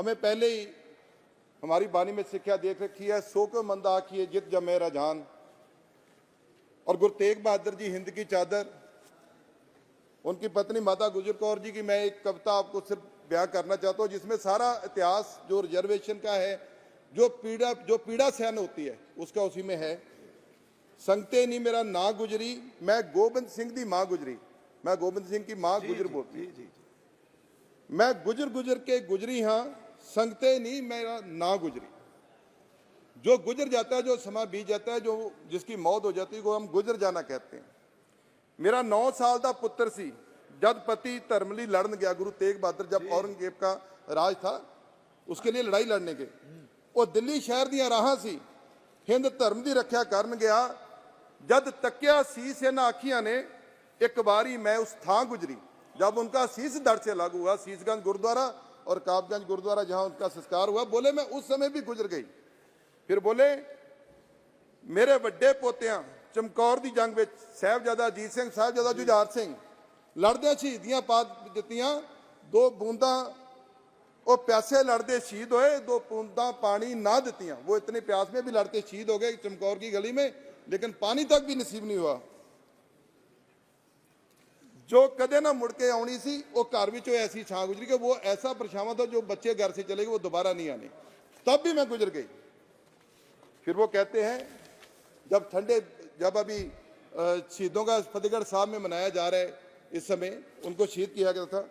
हमें पहले ही हमारी वाणी में सिक्ख्या देख रखी है सो को मंद आखिए जित जमे रजान और गुरु तेग बहादुर जी हिंद की चादर उनकी पत्नी माता गुजर कौर जी की मैं एक कविता आपको सिर्फ़ बयां करना चाहता हूँ जिसमें सारा इतिहास जो रिजर्वेशन का है जो पीड़ा जो पीड़ा सहन होती है उसका उसी में है। संगते नहीं मेरा ना गुजरी मैं गोबिंद सिंह दी माँ गुजरी। मैं गोबिंद सिंह की माँ गुजर बोलती मैं गुजर गुजर के गुजरी हाँ संगते नहीं मेरा ना गुजरी जो गुजर जाता है जो समा बीत जाता है जो जिसकी मौत हो जाती है वो हम गुजर जाना कहते हैं मेरा नौ साल का पुत्र सी जब पति धर्म ਲਈ ਲੜਨ ਗਿਆ ਗੁਰੂ ਤੇਗ ਬਹਾਦਰ ਜਬ ਔਰੰਗਜ਼ੇਬ का ਰਾਜ था उसके लिए लड़ाई लड़ने के ਉਹ ਦਿੱਲੀ ਸ਼ਹਿਰ ਦੀਆਂ ਰਾਹਾਂ ਸੀ ਹਿੰਦ ਧਰਮ ਦੀ ਰੱਖਿਆ ਕਰਨ ਗਿਆ ਜਦ ਤੱਕਿਆ ਸੀਸ ਇਹਨਾਂ ਅੱਖੀਆਂ ਨੇ ਇੱਕ ਵਾਰੀ ਮੈਂ ਉਸ ਥਾਂ ਗੁਜਰੀ जब उनका शीश धड़ से लागू हुआ शीशगंज गुरुद्वारा और काबगंज गुरुद्वारा जहां उनका संस्कार हुआ बोले मैं उस समय भी गुजर गई ਫਿਰ ਬੋਲੇ ਮੇਰੇ ਵੱਡੇ ਪੋਤਿਆਂ ਚਮਕੌਰ ਦੀ ਜੰਗ ਵਿੱਚ ਸਾਹਿਬਜ਼ਾਦਾ ਅਜੀਤ ਸਿੰਘ ਸਾਹਿਬਜ਼ਾਦਾ ਜੁਝਾਰ ਸਿੰਘ ਲੜਦਿਆਂ ਸ਼ਹੀਦੀਆਂ ਪਾ ਦਿੱਤੀਆਂ ਦੋ ਬੂੰਦਾਂ ਉਹ ਪਿਆਸੇ ਲੜਦੇ शहीद ਹੋਏ दो बूंदा पानी ना ਦਿੱਤੀਆਂ वो इतने प्यास में भी लड़ते शहीद हो गए चमकौर की गली में लेकिन पानी तक भी नसीब नहीं हुआ ਜੋ ਕਦੇ ਨਾ ਮੁੜ ਕੇ ਆਉਣੀ ਸੀ ਉਹ ਘਰ ਵਿੱਚ ਉਹ ਐਸੀ ਛਾਂ ਗੁਜ਼ਰੀ ਕਿ ਉਹ ਐਸਾ ਪਰਛਾਵਾਂ था जो बच्चे घर से चले गए वो दोबारा नहीं आने तब भी मैं गुजर गई फिर वो कहते हैं जब ठंडे जब अभी अ, शहीदों का फतेहगढ़ साहब में मनाया जा रहा है इस समय उनको शहीद किया गया था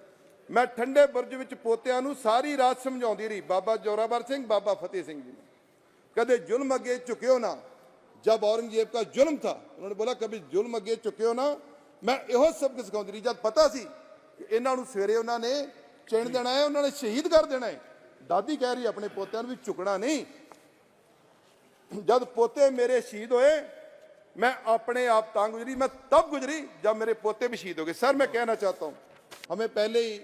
ਮੈਂ ਠੰਡੇ ਬੁਰਜ ਵਿੱਚ ਪੋਤਿਆਂ ਨੂੰ ਸਾਰੀ ਰਾਤ ਸਮਝਾਉਂਦੀ ਰਹੀ ਬਾਬਾ ਜੋਰਾਵਰ ਸਿੰਘ ਬਾਬਾ ਫਤਿਹ ਸਿੰਘ जी ने कदे जुल्म अगे झुकियो ना जब औरंगजेब का जुल्म था उन्होंने बोला कभी जुल्म अगे झुकियो ना ਮੈਂ ਇਹੋ ਸਬਕ ਸਿਖਾਉਂਦੀ ਰਹੀ ਜਦ ਪਤਾ ਸੀ ਕਿ ਇਹਨਾਂ ਨੂੰ ਸਵੇਰੇ ਉਹਨਾਂ ਨੇ ਚਿਣ ਦੇਣਾ ਹੈ ਉਹਨਾਂ ਨੇ ਸ਼ਹੀਦ ਕਰ ਦੇਣਾ ਹੈ ਦਾਦੀ ਕਹਿ ਰਹੀ ਆਪਣੇ ਪੋਤਿਆਂ ਨੂੰ ਵੀ ਝੁਕਣਾ ਨਹੀਂ जब पोते मेरे शहीद हुए मैं अपने आप तांग गुजरी मैं तब गुजरी जब मेरे पोते भी शहीद हो गए सर मैं कहना चाहता हूं हमें पहले ही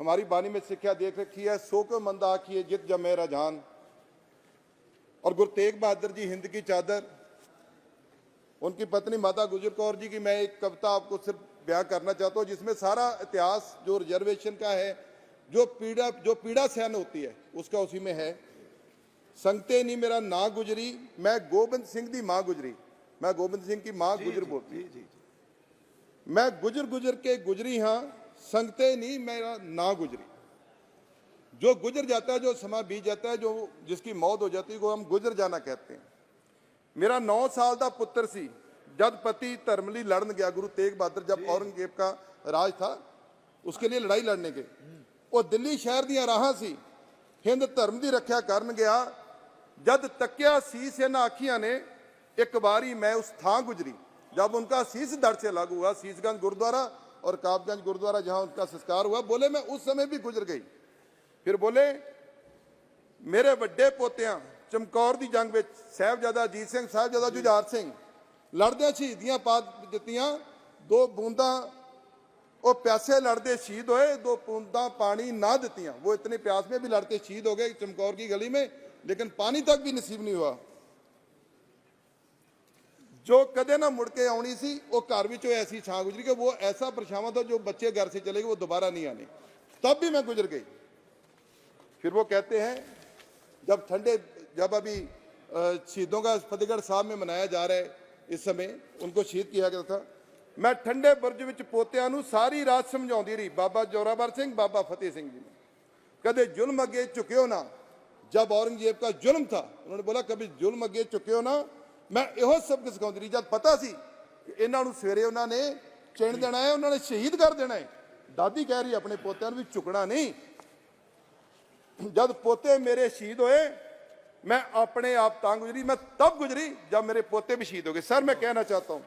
हमारी वाणी में शिक्षा देख रखी है सो को मंद आखिए जित जमे रजान और गुरु तेग बहादुर जी हिंद की चादर उनकी पत्नी माता गुजर कौर जी की मैं एक कविता आपको सिर्फ़ बयां करना चाहता हूँ जिसमें सारा इतिहास जो रिजर्वेशन का है जो पीड़ा जो पीड़ा सहन होती है उसका उसी में है। संगते नहीं मेरा ना गुजरी मैं गोबिंद सिंह दी माँ गुजरी। मैं गोबिंद सिंह की माँ गुजर बोलती मैं गुजर गुजर के गुजरी हाँ संगते नहीं मेरा ना गुजरी। जो गुजर जाता है जो समा बीत जाता है जो जिसकी मौत हो जाती है वो हम गुजर जाना कहते हैं। मेरा नौ साल का पुत्र सी जब पति धर्म ਲਈ लड़न गया गुरु तेग बहादुर जब औरंगजेब का राज था उसके लिए लड़ाई लड़ने के ਉਹ ਦਿੱਲੀ ਸ਼ਹਿਰ ਦੀਆਂ ਰਾਹਾਂ ਸੀ ਹਿੰਦ ਧਰਮ ਦੀ ਰੱਖਿਆ ਕਰਨ ਗਿਆ ਜਦ ਤੱਕਿਆ ਸੀਸ ਇਹਨਾਂ ਅੱਖੀਆਂ ਨੇ ਇੱਕ ਵਾਰੀ ਮੈਂ ਉਸ ਥਾਂ ਗੁਜਰੀ जब उनका शीश धड़ से लागू हुआ शीशगंज गुरुद्वारा और काबगंज गुरुद्वारा जहां उनका संस्कार हुआ बोले मैं उस समय भी गुजर गई ਫਿਰ ਬੋਲੇ ਮੇਰੇ ਵੱਡੇ ਪੋਤਿਆਂ ਚਮਕੌਰ ਦੀ ਜੰਗ ਵਿੱਚ ਸਾਹਿਬਜ਼ਾਦਾ ਅਜੀਤ ਸਿੰਘ ਸਾਹਿਬਜ਼ਾਦਾ ਜੁਝਾਰ ਸਿੰਘ ਲੜਦਿਆਂ ਸ਼ਹੀਦੀਆਂ ਪਾ ਦਿੱਤੀਆਂ ਦੋ ਬੂੰਦਾਂ ਉਹ ਪਿਆਸੇ ਲੜਦੇ शहीद ਹੋਏ दो बूंदा पानी ना ਦਿੱਤੀਆਂ वो इतने प्यास में भी लड़ते शहीद हो गए चमकौर की गली में लेकिन पानी तक भी नसीब नहीं हुआ ਜੋ ਕਦੇ ਨਾ ਮੁੜ ਕੇ ਆਉਣੀ ਸੀ ਉਹ ਘਰ ਵਿੱਚ ਉਹ ਐਸੀ ਛਾਂ ਗੁਜ਼ਰੀ ਕਿ ਉਹ ਐਸਾ ਪਰਛਾਵਾਂ था जो बच्चे घर से चले गए वो दोबारा नहीं आने तब भी मैं गुजर गई फिर वो कहते हैं जब ठंडे जब अभी अ, शहीदों का फतेहगढ़ साहब में मनाया जा रहा है इस समय उनको शहीद किया गया था ਮੈਂ ਠੰਡੇ ਬੁਰਜ ਵਿੱਚ ਪੋਤਿਆਂ ਨੂੰ ਸਾਰੀ ਰਾਤ ਸਮਝਾਉਂਦੀ ਰਹੀ ਬਾਬਾ ਜੋਰਾਵਰ ਸਿੰਘ ਬਾਬਾ ਫਤਿਹ ਸਿੰਘ जी ने कदे जुल्म अगे झुकियो ना जब औरंगजेब का जुल्म था उन्होंने बोला कभी जुल्म अगे झुकियो ना ਮੈਂ ਇਹੋ ਸਬਕ ਸਿਖਾਉਂਦੀ ਰਹੀ ਜਦ ਪਤਾ ਸੀ ਕਿ ਇਹਨਾਂ ਨੂੰ ਸਵੇਰੇ ਉਹਨਾਂ ਨੇ ਚਿਣ ਦੇਣਾ ਹੈ ਉਹਨਾਂ ਨੇ ਸ਼ਹੀਦ ਕਰ ਦੇਣਾ ਹੈ ਦਾਦੀ ਕਹਿ ਰਹੀ ਆਪਣੇ ਪੋਤਿਆਂ ਨੂੰ ਵੀ ਝੁਕਣਾ ਨਹੀਂ जब पोते मेरे शहीद हुए मैं अपने आप तांग गुजरी मैं तब गुजरी जब मेरे पोते भी शहीद हो गए सर मैं कहना चाहता हूं